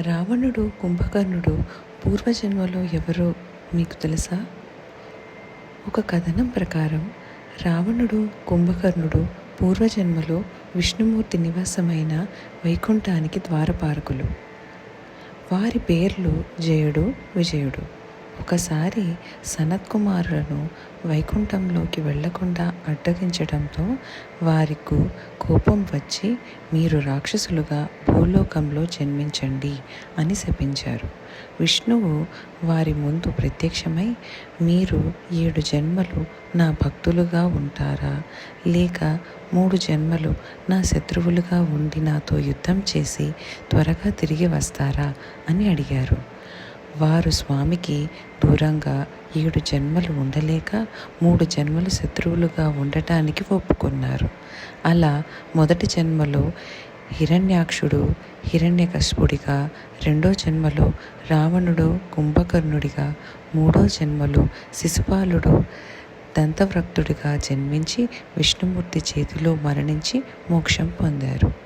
రావణుడు కుంభకర్ణుడు పూర్వజన్మలో ఎవరో మీకు తెలుసా? ఒక కథనం ప్రకారం రావణుడు కుంభకర్ణుడు పూర్వజన్మలో విష్ణుమూర్తి నివాసమైన వైకుంఠానికి ద్వారపారకులు. వారి పేర్లు జయుడు విజయుడు. ఒకసారి సనత్కుమారులను వైకుంఠంలోకి వెళ్ళకుండా అడ్డగించడంతో వారికు కోపం వచ్చి మీరు రాక్షసులుగా భూలోకంలో జన్మించండి అని శపించారు. విష్ణువు వారి ముందు ప్రత్యక్షమై మీరు ఏడు జన్మలు నా భక్తులుగా ఉంటారా? లేక మూడు జన్మలు నా శత్రువులుగా ఉండి నాతో యుద్ధం చేసి త్వరగా తిరిగి వస్తారా? అని అడిగారు. వారు స్వామికి దూరంగా ఏడు జన్మలు ఉండలేక మూడు జన్మలు శత్రువులుగా ఉండటానికి ఒప్పుకున్నారు. అలా మొదటి జన్మలో హిరణ్యాక్షుడు హిరణ్యకశిపుడిగా రెండో జన్మలో రావణుడు కుంభకర్ణుడిగా మూడో జన్మలో శిశుపాలుడు దంతవ్రక్తుడిగా జన్మించి విష్ణుమూర్తి చేతిలో మరణించి మోక్షం పొందారు.